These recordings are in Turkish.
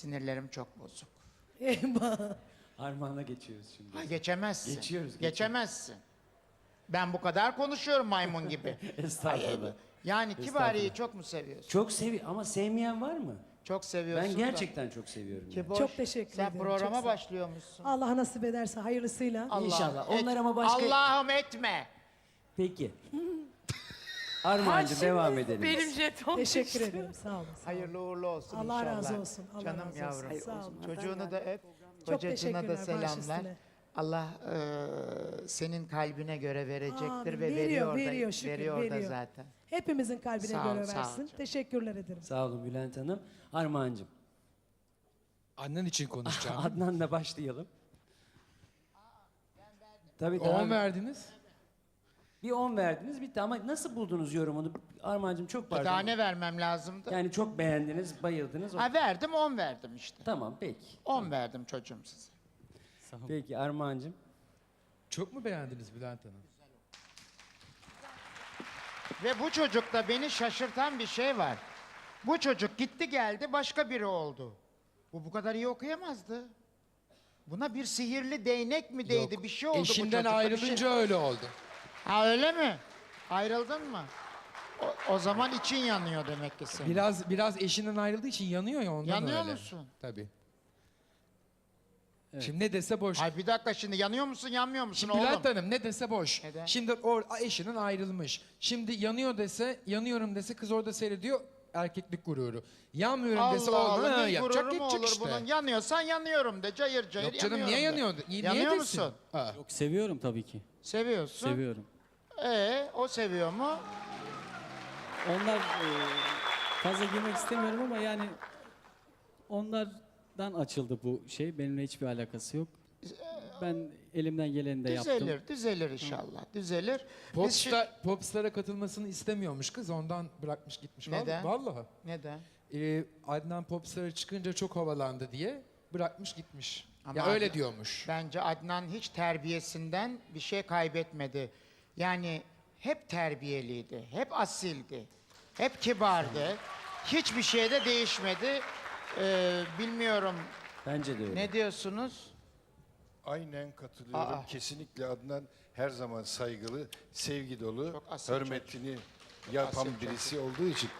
Sinirlerim çok bozuk. Eyvah. Armağan'a geçiyoruz şimdi. Ha, geçemezsin. Geçiyoruz, geçiyoruz. Geçemezsin. Ben bu kadar konuşuyorum maymun gibi. Estağfurullah. Yani Kibariye'yi Estağfurullah. çok mu seviyorsun? Çok sevi ama sevmeyen var mı? Çok seviyorsun Ben da. gerçekten çok seviyorum. yani. Kiboş, Çok teşekkür Sen ederim, çok programa başlıyormuşsun. Allah nasip ederse hayırlısıyla. Allah'ım İnşallah. et- Onlar ama başka- Allah'ım etme. Peki. Armağan'cığım devam edelim. Benim jeton. Teşekkür ederim. Sağ olun. sağ olun. Hayırlı uğurlu olsun Allah inşallah. razı olsun, Allah Canım razı olsun. yavrum. Sağ olun. Çocuğunu da öp. Kocacığına da teşekkürler, baş selamlar. üstüne. Allah eee, senin kalbine göre verecektir Amin. ve Veriyor, veriyor, da, veriyor şükür, veriyor da veriyor. zaten. Hepimizin kalbine Sağ ol, göre sağ ol versin. canım. Teşekkürler ederim. Sağ olun Bülent Hanım. Armağan'cığım. Annen için konuşacağım. Adnan'la başlayalım. Tabii 10 daha verdiniz. Bir 10 verdiniz bitti ama nasıl buldunuz yorumunu? Armağan'cığım çok Bir pardon. tane vermem lazımdı. Yani çok beğendiniz, bayıldınız. O- Ha verdim 10 verdim işte. Tamam peki. 10 verdim çocuğum size. Peki Armağan'cığım. Çok mu beğendiniz Bülent Hanım? Ve bu çocukta beni şaşırtan bir şey var. Bu çocuk gitti geldi başka biri oldu. Bu bu kadar iyi okuyamazdı. Buna bir sihirli değnek mi değdi Yok. bir şey oldu bu Eşinden çocukta, bir ayrılınca şey- öyle oldu. Ha öyle mi? Ayrıldın mı? O, o zaman için yanıyor demek ki senin. Biraz biraz eşinden ayrıldığı için yanıyor ya ondan Yanıyor öyle. musun? Tabii. Şimdi ne dese boş. Ay bir dakika şimdi yanıyor musun yanmıyor musun Şimdi oğlum? Bülent Hanım ne dese boş. Neden? Şimdi o eşinden ayrılmış. Şimdi yanıyor dese, yanıyorum dese kız orada seyrediyor erkeklik gururu. Yanmıyorum dese Allah olmuyor. Allah ne yapacak gururu mu gidecek olur işte. bunun? Yanıyorsan yanıyorum de cayır cayır Yok canım yanıyorum niye de. yanıyordu? Niye, Yanıyor niye desin? musun? Ha. Yok seviyorum tabii ki. Seviyorsun. Seviyorum. Ee, o seviyor mu? Onlar e, fazla girmek istemiyorum ama yani onlardan açıldı bu şey. Benimle hiçbir alakası yok. Ben elimden geleni de yaptım. Düzelir, düzelir inşallah. Düzelir. Biz şi- Popstar, popstar'a katılmasını istemiyormuş kız ondan bırakmış gitmiş. Vallahi- Neden? Vallahi. Neden? Ee, Adnan Popstar'a çıkınca çok havalandı diye bırakmış gitmiş. Ama ya öyle Adnan- diyormuş. Bence Adnan hiç terbiyesinden bir şey kaybetmedi. Yani hep terbiyeliydi, hep asildi, hep kibardı. Hiçbir şeyde değişmedi. Ee, bilmiyorum Bence de öyle. ne diyorsunuz? Aynen katılıyorum. Aa. Kesinlikle Adnan her zaman saygılı, sevgi dolu, Çok asil hürmetini yapan Asil birisi olduğu için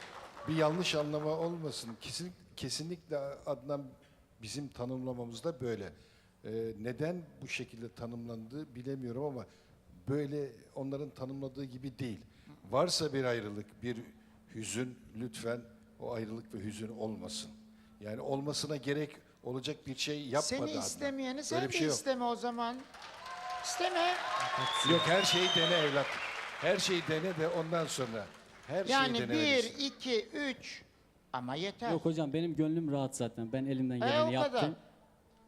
bir yanlış anlama olmasın. Kesin, kesinlikle Adnan bizim tanımlamamızda böyle. Ee, neden bu şekilde tanımlandığı bilemiyorum ama böyle onların tanımladığı gibi değil. Varsa bir ayrılık, bir hüzün lütfen o ayrılık ve hüzün olmasın. Yani olmasına gerek olacak bir şey yapmadı Seni Adnan. istemeyeni sen Böyle bir de şey yok. isteme o zaman. İsteme. Yok her şeyi dene evlat. Her şeyi dene de ondan sonra. Her Yani şeyi bir, denemelisin. iki, üç. Ama yeter. Yok hocam benim gönlüm rahat zaten. Ben elimden E, geleni o kadar. yaptım.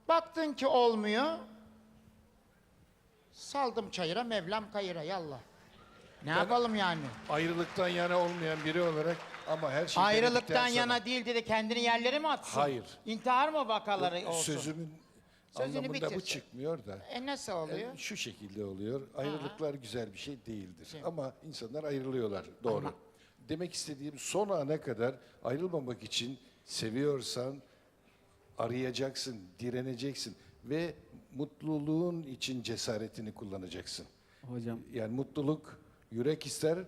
Baktın ki olmuyor. Saldım çayıra, Mevlam kayıra, yallah. Ne yapalım yani? Ayrılıktan yana olmayan biri olarak ama her şeyi Ayrılıktan denedikten sonra- yana değil dedi, kendini yerlere mi atsın? Hayır. İntihar mı vakaları olsun? Sözümün Sözünü anlamında bu bitirsin. çıkmıyor da. E nasıl oluyor? Yani şu şekilde oluyor. Ayrılıklar güzel bir şey değildir. Ama insanlar ayrılıyorlar. Doğru. Demek istediğim son ana kadar ayrılmamak için seviyorsan arayacaksın, direneceksin ve mutluluğun için cesaretini kullanacaksın. Hocam Yani mutluluk yürek ister,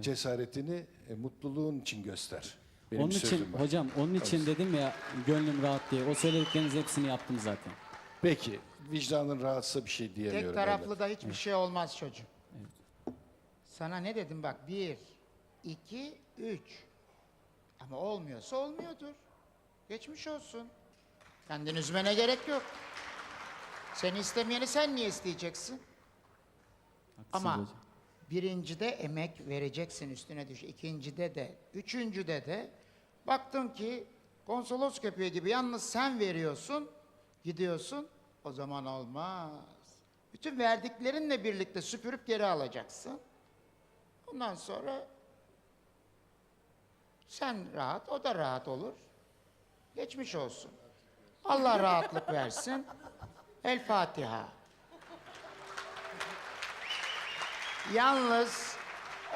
cesaretini e, mutluluğun için göster. Benim onun için var. hocam onun için dedim ya gönlüm rahat diye. O söyledikleriniz hepsini yaptım zaten. Peki, vicdanın rahatsa bir şey diyemiyorum. Tek taraflı evlat. da hiçbir şey olmaz çocuğum. Sana ne dedim bak, bir, iki, üç. Ama olmuyorsa olmuyordur. Geçmiş olsun. Kendini üzmene gerek yok. Seni istemeyeni sen niye isteyeceksin? Haklısınız Ama hocam. birincide emek vereceksin üstüne düş. İkincide de, üçüncüde de baktın ki konsolos köpeği gibi yalnız sen veriyorsun, gidiyorsun. O zaman olmaz. Bütün verdiklerinle birlikte süpürüp geri alacaksın. Ondan sonra sen rahat, o da rahat olur. Geçmiş olsun. Allah rahatlık versin. El Fatiha. Yalnız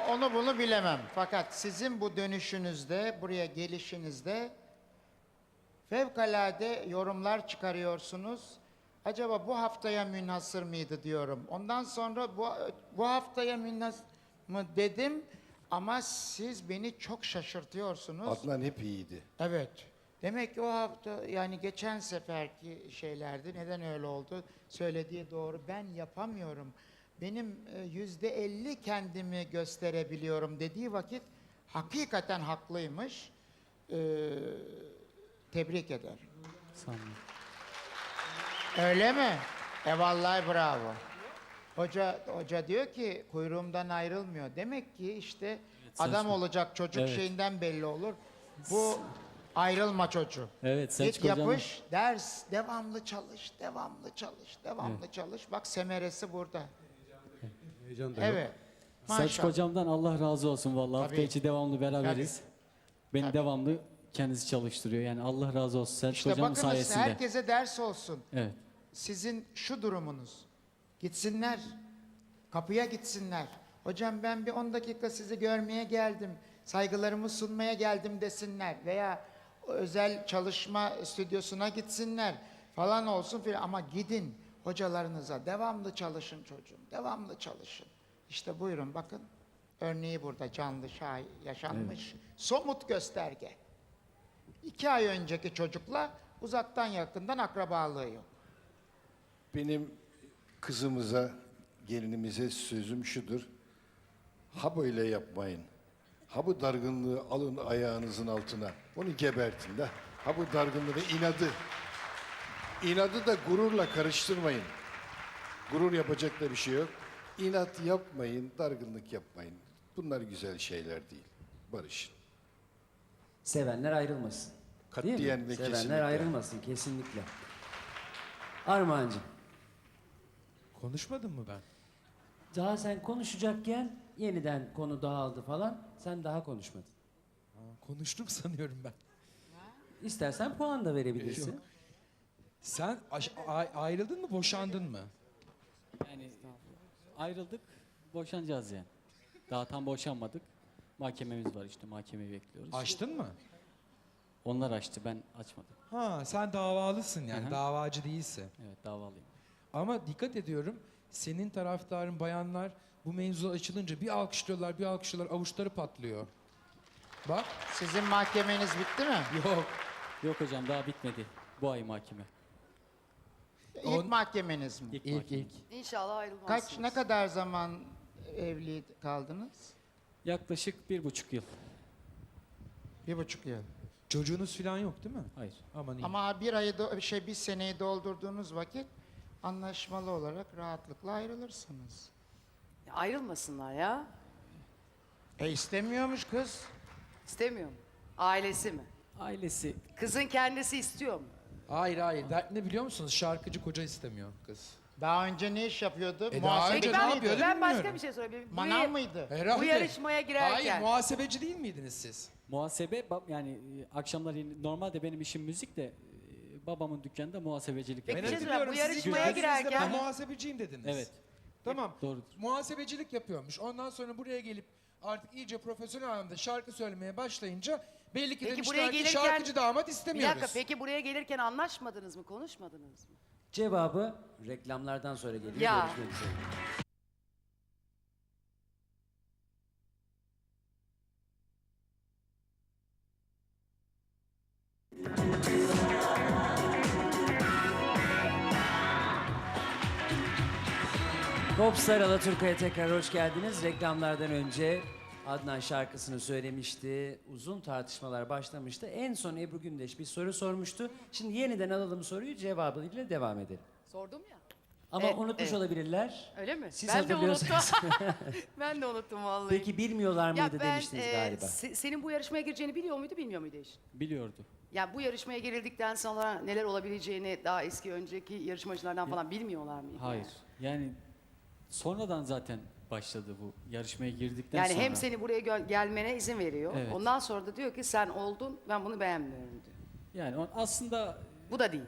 onu bunu bilemem. Fakat sizin bu dönüşünüzde, buraya gelişinizde Fevkalade yorumlar çıkarıyorsunuz. Acaba bu haftaya münhasır mıydı diyorum. Ondan sonra bu, bu haftaya münhasır mı dedim ama siz beni çok şaşırtıyorsunuz. Adnan hep iyiydi. Evet. Demek ki o hafta yani geçen seferki şeylerdi. Neden öyle oldu? Söylediği doğru. Ben yapamıyorum. Benim e, yüzde elli kendimi gösterebiliyorum dediği vakit hakikaten haklıymış. Ee, tebrik. Sağ olun. Öyle mi? E vallahi bravo. Hoca hoca diyor ki kuyruğumdan ayrılmıyor. Demek ki işte adam saçma. olacak çocuk Evet. şeyinden belli olur. Bu ayrılma çocuğu. Evet Git Selçuk hocam. yapış, ders, devamlı çalış, devamlı çalış, devamlı çalış. Bak semeresi burada. Evet. Selçuk Maşallah. hocamdan Allah razı olsun vallahi. Hafta Tabii. içi devamlı beraberiz. Beni devamlı kendisi çalıştırıyor. Yani Allah razı olsun Selçuk İşte hocamın bakınız sayesinde. herkese ders olsun. Evet. sizin şu durumunuz. Gitsinler. Kapıya gitsinler. Hocam ben bir 10 dakika sizi görmeye geldim. Saygılarımı sunmaya geldim desinler. Veya özel çalışma stüdyosuna gitsinler falan olsun filan. Ama gidin hocalarınıza devamlı çalışın çocuğum. Devamlı çalışın. İşte buyurun bakın. Örneği burada canlı şahit yaşanmış. Somut gösterge. İki ay önceki çocukla uzaktan yakından akrabalığı yok. Benim kızımıza, gelinimize sözüm şudur. Ha böyle yapmayın. Ha bu dargınlığı alın ayağınızın altına. Onu gebertin de. Ha bu dargınlığı inadı. İnadı da gururla karıştırmayın. Gurur yapacak da bir şey yok. İnat yapmayın, dargınlık yapmayın. Bunlar güzel şeyler değil. Barışın. Sevenler ayrılmasın. Değil mi? Ve Sevenler kesinlikle. ayrılmasın kesinlikle. Armağancığım. Konuşmadın mı ben? Daha sen konuşacakken yeniden konu dağıldı falan. Sen daha konuşmadın. Aa, konuştum sanıyorum ben. İstersen puan da verebilirsin. Sen aş- a- ayrıldın mı, boşandın mı? Yani ayrıldık. Boşanacağız yani. Daha tam boşanmadık. Mahkememiz var işte. Mahkemeyi bekliyoruz. Açtın mı? Onlar açtı. Ben açmadım. Ha, sen davalısın yani, Hı hı. davacı değilsin. Evet davalıyım. Ama dikkat ediyorum, senin taraftarın bayanlar bu mevzu açılınca bir alkışlıyorlar, bir alkışlıyorlar, avuçları patlıyor. Bak, Sizin mahkemeniz bitti mi? yok. Yok hocam daha bitmedi. Bu ay mahkeme. İlk On- mahkemeniz mi? İlk, İlk mahkeme. ilk. İnşallah ayrılmazsınız. Kaç ne kadar zaman evli kaldınız? Yaklaşık bir buçuk yıl. Bir buçuk yıl. Çocuğunuz falan yok değil mi? Hayır. Aman iyi. Ama bir ayı do- şey bir seneyi doldurduğunuz vakit anlaşmalı olarak rahatlıkla ayrılırsınız. Ayrılmasınlar ya. E istemiyormuş kız. İstemiyor mu? Ailesi mi? Ailesi Kızın kendisi istiyor mu? Hayır hayır, dert ne biliyor musunuz? Şarkıcı koca istemiyor kız. Daha önce ne iş yapıyordu? E daha Muhasebeci önce ne ben, yapıyordu ben başka bilmiyorum. bir şey sorabilirim. Bu, Manav ya- mıydı? Herhalde. bu yarışmaya girerken Hayır, muhasebeci değil miydiniz siz? muhasebe ba- yani e, akşamları normalde benim işim müzik de e, babamın dükkanında muhasebecilik Peki, Ben bir şey söyleyeyim, bu siz yarışmaya girerken- Ben muhasebeciyim dediniz. Evet. Tamam. Doğrudur. Muhasebecilik yapıyormuş. Ondan sonra buraya gelip artık iyice profesyonel anlamda şarkı söylemeye başlayınca belli ki Peki demişler buraya ki gelirken- şarkıcı damat bir istemiyoruz. dakika peki buraya gelirken anlaşmadınız mı? Konuşmadınız mı? Cevabı reklamlardan sonra geliyor. Ya. Görüşmek üzere. Popstar Alaturka'ya tekrar hoş geldiniz. Reklamlardan önce Adnan şarkısını söylemişti. Uzun tartışmalar başlamıştı. En son Ebru Gündeş bir soru sormuştu. Şimdi yeniden alalım soruyu cevabıyla devam edelim. Sordum ya. Ama Evet, unutmuş evet. olabilirler. Öyle mi? Siz ben de unuttum. hatırlıyorsunuz. ben de unuttum vallahi. Peki bilmiyorlar mıydı ya ben demiştiniz e, galiba. se- senin bu yarışmaya gireceğini biliyor muydu bilmiyor muydu eş? Biliyordu. Ya bu yarışmaya girildikten sonra neler olabileceğini daha eski önceki yarışmacılardan falan bilmiyorlar mıydı? Hayır. Yani sonradan zaten başladı bu yarışmaya girdikten Yani sonra. hem seni buraya gö- gelmene izin veriyor. Evet. Ondan sonra da diyor ki sen oldun ben bunu beğenmiyorum diyor. Yani o- aslında Bu da değil.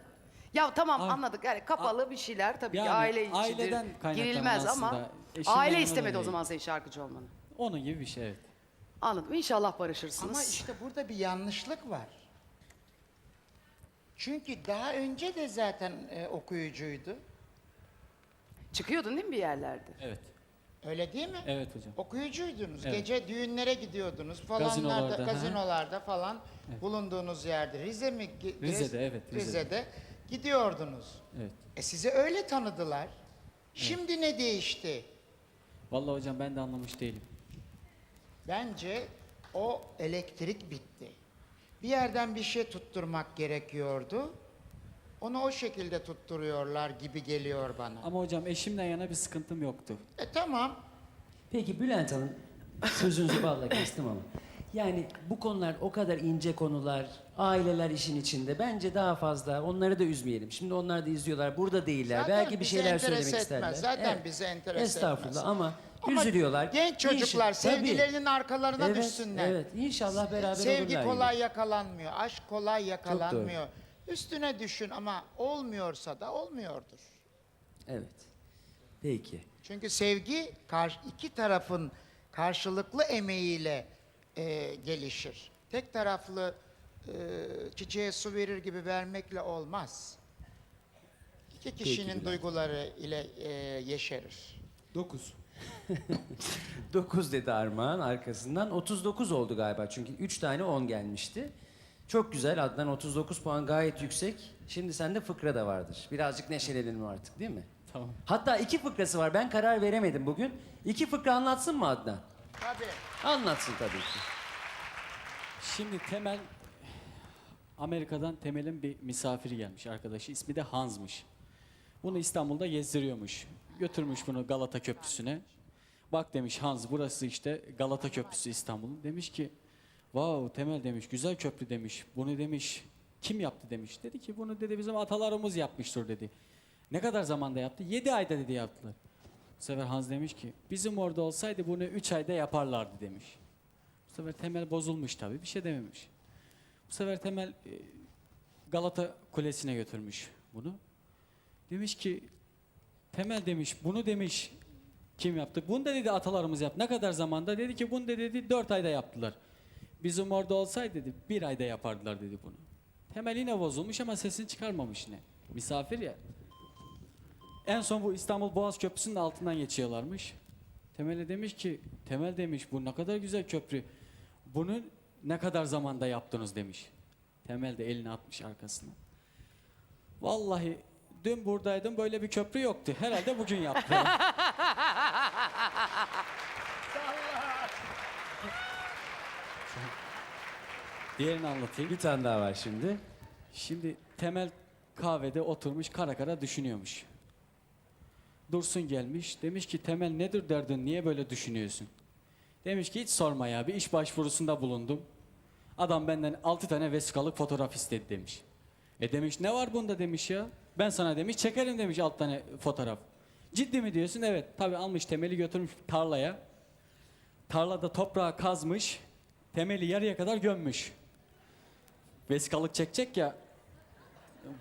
Ya tamam Abi- anladık. Yani kapalı bir şeyler tabii Yani ki aile içidir. aileden kaynaklanan Girilmez ama aslında. Aile istemedi o zaman senin şarkıcı olmanı. onun gibi bir şey evet. Anladım. İnşallah barışırsınız. Ama işte burada bir yanlışlık var. Çünkü daha önce de zaten e, okuyucuydu. Çıkıyordun değil mi bir yerlerde? Evet. Öyle değil mi? Evet hocam. Okuyucuydunuz. Evet. Gece düğünlere gidiyordunuz falanlarda, Gazinolarda, gazinolarda falan bulunduğunuz yerde. Rize mi? Rize'de, evet, Rize'de. Rize'de gidiyordunuz. Evet. E sizi öyle tanıdılar. Şimdi ne değişti? Vallahi hocam ben de anlamış değilim. Bence o elektrik bitti. Bir yerden bir şey tutturmak gerekiyordu. Onu o şekilde tutturuyorlar gibi geliyor bana. Ama hocam eşimden yana bir sıkıntım yoktu. E tamam. Peki Bülent Hanım, sözünüzü balla kestim ama. Yani bu konular o kadar ince konular, aileler işin içinde. Bence daha fazla onları da üzmeyelim. Şimdi onlar da izliyorlar, burada değiller. Zaten Belki bir bizi şeyler enterese söylemek etmez. isterler. Zaten bizi enterese Estağfurullah etmez. ama, Ama üzülüyorlar. Genç çocuklar İnşa- Tabii. sevgilerinin arkalarına evet, düşsünler. Evet, inşallah beraber Sevgi olurlar kolay yine. yakalanmıyor. Aşk kolay yakalanmıyor. Üstüne düşün ama olmuyorsa da olmuyordur. Evet. Peki. Çünkü sevgi iki tarafın karşılıklı emeğiyle e, gelişir. Tek taraflı e, çiçeğe su verir gibi vermekle olmaz. İki kişinin duyguları ile e, yeşerir. 9. 9 dedi Armağan arkasından. 39 oldu galiba çünkü 3 tane 10 gelmişti. Çok güzel Adnan 39 puan gayet yüksek. Şimdi sende fıkra da vardır. Birazcık neşelenelim artık değil mi? Tamam. Hatta iki fıkrası var. Ben karar veremedim bugün. İki fıkra anlatsın mı Adnan? Tabii. Anlatsın tabii ki. Şimdi Temel Amerika'dan Temel'in bir misafiri gelmiş arkadaşı. İsmi de Hans'mış. Bunu İstanbul'da gezdiriyormuş. Götürmüş bunu Galata Köprüsü'ne. Bak demiş Hans burası işte Galata Köprüsü İstanbul'un. Demiş ki Wow Temel demiş güzel köprü demiş. Bunu demiş kim yaptı demiş. Dedi ki bunu dedi bizim atalarımız yapmıştır dedi. Ne kadar zamanda yaptı? 7 ayda dedi yaptılar. Bu sefer Hans demiş ki bizim orada olsaydı bunu 3 ayda yaparlardı demiş. Bu sefer Temel bozulmuş tabii bir şey dememiş. Bu sefer Temel e, Galata Kulesi'ne götürmüş bunu. Demiş ki Temel demiş bunu demiş kim yaptı? Bunu da dedi atalarımız yaptı. Ne kadar zamanda? Dedi ki bunu da dedi dört ayda yaptılar. Bizim orada olsaydı dedi bir ayda yapardılar dedi bunu. Temel yine bozulmuş ama sesini çıkarmamış yine. Misafir ya. En son bu İstanbul Boğaz Köprüsü'nün altından geçiyorlarmış. Temel'e demiş ki, Temel demiş bu ne kadar güzel köprü. Bunu ne kadar zamanda yaptınız demiş. Temel de elini atmış arkasına. Vallahi dün buradaydım böyle bir köprü yoktu. Herhalde bugün yaptı. Diğerini anlatayım. Bir tane daha var şimdi. Şimdi Temel kahvede oturmuş kara kara düşünüyormuş. Dursun gelmiş. Demiş ki Temel nedir derdin? Niye böyle düşünüyorsun? Demiş ki hiç sorma ya bir iş başvurusunda bulundum. Adam benden 6 tane vesikalık fotoğraf istedi demiş. E demiş ne var bunda demiş ya. Ben sana demiş çekerim demiş 6 tane fotoğraf. Ciddi mi diyorsun? Evet. Tabi almış temeli götürmüş tarlaya. Tarlada toprağı kazmış. Temeli yarıya kadar gömmüş. Vesikalık çekecek ya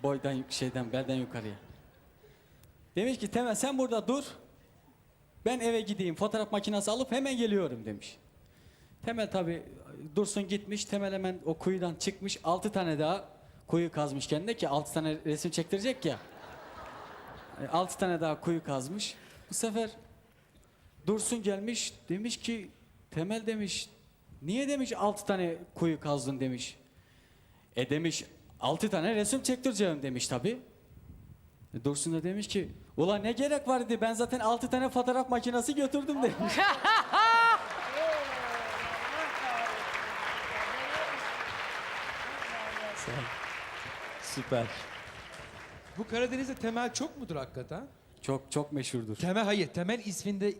boydan şeyden belden yukarıya. Demiş ki Temel sen burada dur. Ben eve gideyim fotoğraf makinesi alıp hemen geliyorum demiş. Temel tabi Dursun gitmiş. Temel hemen o kuyudan çıkmış. Altı tane daha kuyu kazmış kendine ki altı tane resim çektirecek ya. Altı tane daha kuyu kazmış. Bu sefer Dursun gelmiş demiş ki Temel demiş niye demiş altı tane kuyu kazdın demiş. E demiş altı tane resim çektireceğim demiş tabi. E Dursun da demiş ki ulan ne gerek var dedi ben zaten altı tane fotoğraf makinesi götürdüm demiş. Süper. Bu Karadeniz'de temel çok mudur hakikaten? çok çok meşhurdur. Temel hayır. Temel isminde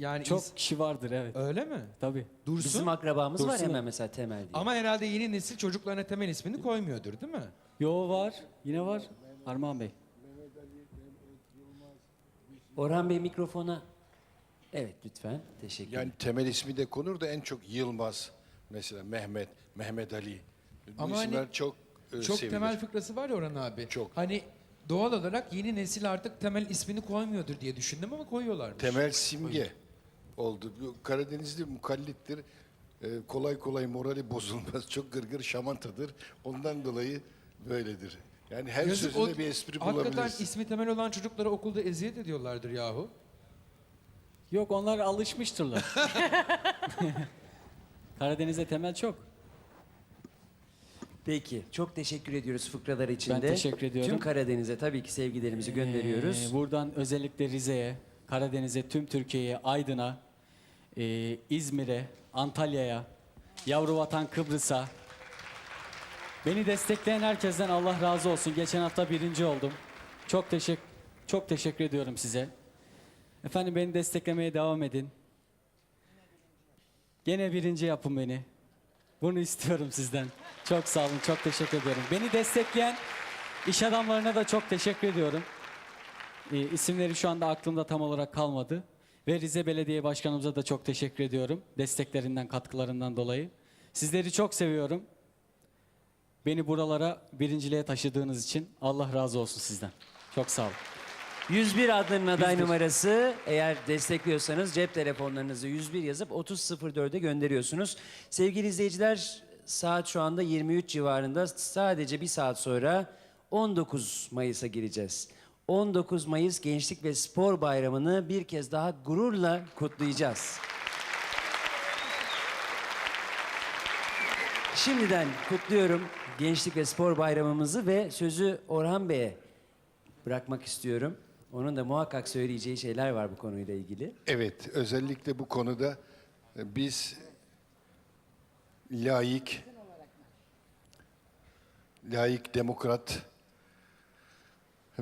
yani Çok is- kişi vardır evet. öyle mi? Tabi. Dursun. Bizim akrabamız var Dursun. hemen mesela Temel diye. Ama herhalde yeni nesil çocuklarına temel ismini koymuyordur değil mi? Yo var. Yine var. Armağan Bey. Orhan Bey mikrofona. Evet lütfen. Teşekkür Yani temel ismi de konur da en çok Yılmaz, mesela Mehmet, Mehmet Ali. Bu Ama hani isimler çok e, Çok sevilir. temel fıkrası var ya Orhan abi. Çok. Hani doğal olarak yeni nesil artık temel ismini koymuyordur diye düşündüm ama koyuyorlarmış. Temel simge oldu. Karadenizli mukallittir. Ee, kolay kolay morali bozulmaz. Çok gırgır şamantadır. Ondan dolayı böyledir. Yani her Yazık, sözünde o- bir espri Hakikaten bulabilirsin. ismi temel olan çocuklara okulda eziyet ediyorlardır yahu. Yok onlar alışmıştırlar. Karadeniz'de temel çok. Peki, çok teşekkür ediyoruz fıkralar için Ben teşekkür ediyorum. Tüm Karadeniz'e tabii ki sevgilerimizi gönderiyoruz. Ee, buradan özellikle Rize'ye, Karadeniz'e, tüm Türkiye'ye, Aydın'a, e, İzmir'e, Antalya'ya, yavru vatan Kıbrıs'a, beni destekleyen herkesten Allah razı olsun. Geçen hafta birinci oldum. Çok teşekkür çok teşekkür ediyorum size. Efendim beni desteklemeye devam edin. Gene birinci yapın beni. Bunu istiyorum sizden. Çok sağ olun, çok teşekkür ediyorum. Beni destekleyen iş adamlarına da çok teşekkür ediyorum. E, isimleri şu anda aklımda tam olarak kalmadı. Ve Rize Belediye Başkanımıza da çok teşekkür ediyorum. Desteklerinden, katkılarından dolayı. Sizleri çok seviyorum. Beni buralara birinciliğe taşıdığınız için Allah razı olsun sizden. Çok sağ olun. 101 adlarının aday 101. numarası eğer destekliyorsanız cep telefonlarınızı 101 yazıp 3004'e gönderiyorsunuz. Sevgili izleyiciler saat şu anda 23 civarında sadece bir saat sonra 19 Mayıs'a gireceğiz. 19 Mayıs Gençlik ve Spor Bayramı'nı bir kez daha gururla kutlayacağız. Şimdiden kutluyorum Gençlik ve Spor Bayramımızı ve sözü Orhan Bey'e bırakmak istiyorum. Onun da muhakkak söyleyeceği şeyler var bu konuyla ilgili. Evet, özellikle bu konuda biz laik, laik demokrat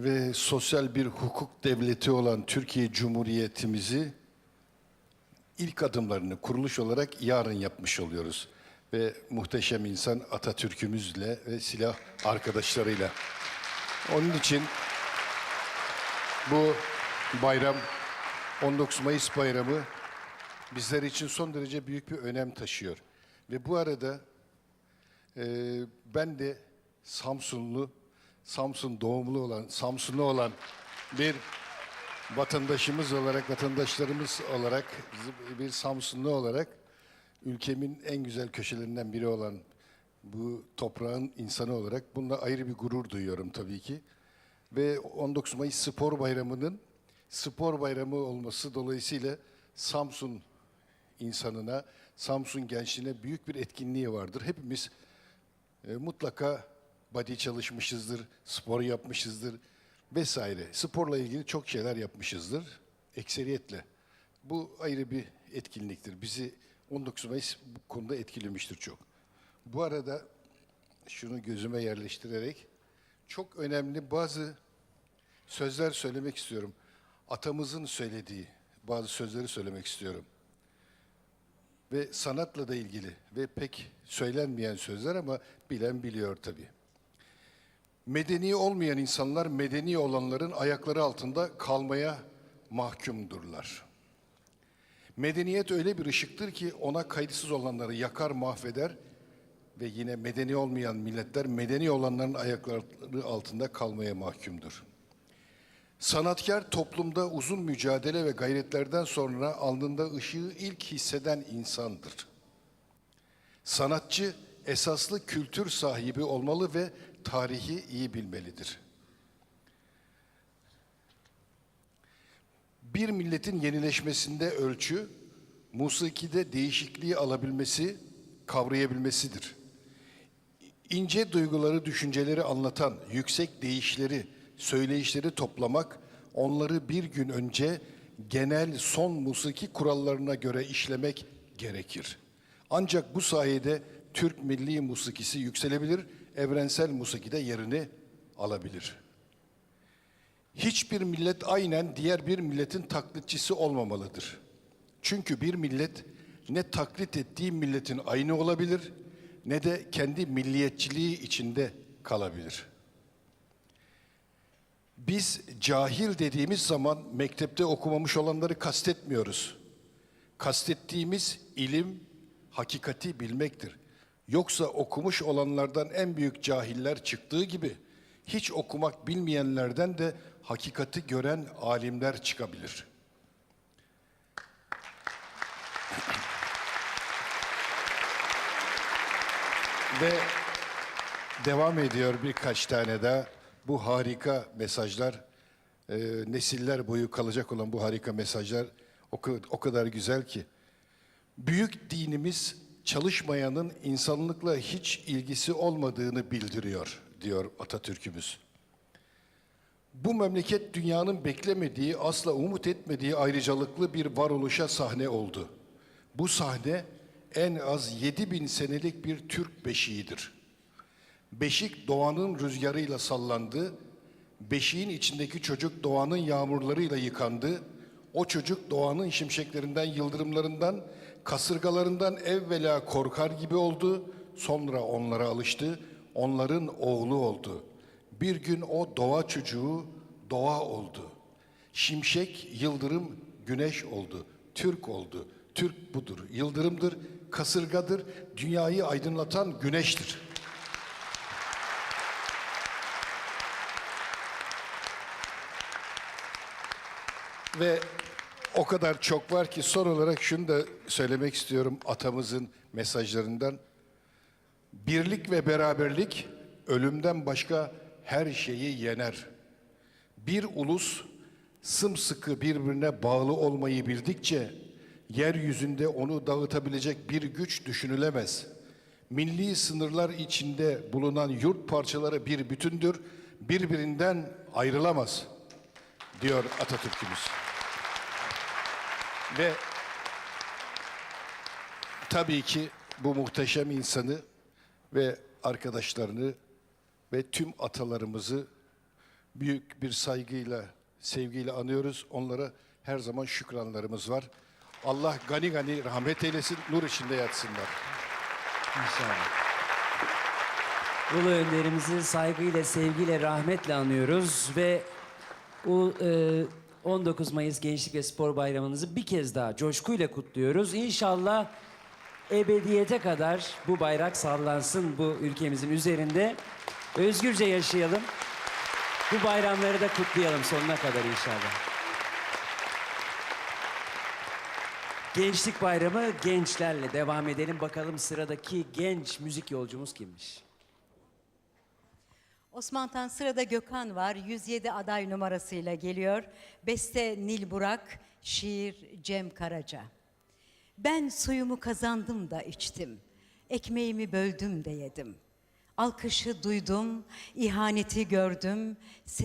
ve sosyal bir hukuk devleti olan Türkiye Cumhuriyetimizi ilk adımlarını kuruluş olarak yarın yapmış oluyoruz. Ve muhteşem insan Atatürk'ümüzle ve silah arkadaşlarıyla. Onun için bu bayram 19 Mayıs bayramı bizler için son derece büyük bir önem taşıyor. Ve bu arada e, ben de Samsunlu, Samsun doğumlu olan, Samsunlu olan bir vatandaşımız olarak, vatandaşlarımız olarak, bir Samsunlu olarak ülkemin en güzel köşelerinden biri olan bu toprağın insanı olarak bununla ayrı bir gurur duyuyorum tabii ki. Ve 19 Mayıs Spor Bayramı'nın spor bayramı olması dolayısıyla Samsun insanına, Samsun gençliğine büyük bir etkinliği vardır. Hepimiz e, mutlaka body çalışmışızdır, spor yapmışızdır vesaire. Sporla ilgili çok şeyler yapmışızdır ekseriyetle. Bu ayrı bir etkinliktir. Bizi 19 Mayıs bu konuda etkilemiştir çok. Bu arada şunu gözüme yerleştirerek çok önemli bazı sözler söylemek istiyorum. Atamızın söylediği bazı sözleri söylemek istiyorum. Ve sanatla da ilgili ve pek söylenmeyen sözler ama bilen biliyor tabii. Medeni olmayan insanlar medeni olanların ayakları altında kalmaya mahkumdurlar. Medeniyet öyle bir ışıktır ki ona kayıtsız olanları yakar mahveder ve yine medeni olmayan milletler medeni olanların ayakları altında kalmaya mahkumdur. Sanatkar toplumda uzun mücadele ve gayretlerden sonra alnında ışığı ilk hisseden insandır. Sanatçı esaslı kültür sahibi olmalı ve tarihi iyi bilmelidir. Bir milletin yenileşmesinde ölçü, musikide değişikliği alabilmesi, kavrayabilmesidir. İnce duyguları, düşünceleri anlatan yüksek deyişleri, söyleyişleri toplamak, onları bir gün önce genel son musiki kurallarına göre işlemek gerekir. Ancak bu sayede Türk milli musikisi yükselebilir, evrensel musikide yerini alabilir. Hiçbir millet aynen diğer bir milletin taklitçisi olmamalıdır. Çünkü bir millet ne taklit ettiği milletin aynı olabilir ne de kendi milliyetçiliği içinde kalabilir. Biz cahil dediğimiz zaman mektepte okumamış olanları kastetmiyoruz. Kastettiğimiz ilim, hakikati bilmektir. Yoksa okumuş olanlardan en büyük cahiller çıktığı gibi hiç okumak bilmeyenlerden de hakikati gören alimler çıkabilir. Ve devam ediyor birkaç tane daha. Bu harika mesajlar, e, nesiller boyu kalacak olan bu harika mesajlar o, o kadar güzel ki. Büyük dinimiz çalışmayanın insanlıkla hiç ilgisi olmadığını bildiriyor, diyor Atatürk'ümüz. Bu memleket dünyanın beklemediği, asla umut etmediği ayrıcalıklı bir varoluşa sahne oldu. Bu sahne en az 7000 senelik bir Türk beşiğidir. Beşik doğanın rüzgarıyla sallandı. Beşiğin içindeki çocuk doğanın yağmurlarıyla yıkandı. O çocuk doğanın şimşeklerinden, yıldırımlarından, kasırgalarından evvela korkar gibi oldu. Sonra onlara alıştı. Onların oğlu oldu. Bir gün o doğa çocuğu doğa oldu. Şimşek, yıldırım, güneş oldu. Türk oldu. Türk budur. Yıldırımdır, kasırgadır, dünyayı aydınlatan güneştir. Ve o kadar çok var ki son olarak şunu da söylemek istiyorum atamızın mesajlarından. Birlik ve beraberlik ölümden başka her şeyi yener. Bir ulus sımsıkı birbirine bağlı olmayı bildikçe yeryüzünde onu dağıtabilecek bir güç düşünülemez. Milli sınırlar içinde bulunan yurt parçaları bir bütündür, birbirinden ayrılamaz diyor Atatürk'ümüz. Ve tabii ki bu muhteşem insanı ve arkadaşlarını ve tüm atalarımızı büyük bir saygıyla, sevgiyle anıyoruz. Onlara her zaman şükranlarımız var. Allah gani gani rahmet eylesin, nur içinde yatsınlar. İnşallah. Ulu önderimizi saygıyla, sevgiyle, rahmetle anıyoruz ve o, e, 19 Mayıs Gençlik ve Spor Bayramınızı bir kez daha coşkuyla kutluyoruz. İnşallah ebediyete kadar bu bayrak sallansın bu ülkemizin üzerinde. Özgürce yaşayalım. Bu bayramları da kutlayalım sonuna kadar inşallah. Gençlik Bayramı gençlerle devam edelim. Bakalım sıradaki genç müzik yolcumuz kimmiş? Osman Tan sırada Gökhan var. 107 aday numarasıyla geliyor. Beste Nil Burak, şiir Cem Karaca. Ben suyumu kazandım da içtim. Ekmeğimi böldüm de yedim. Alkışı duydum, ihaneti gördüm.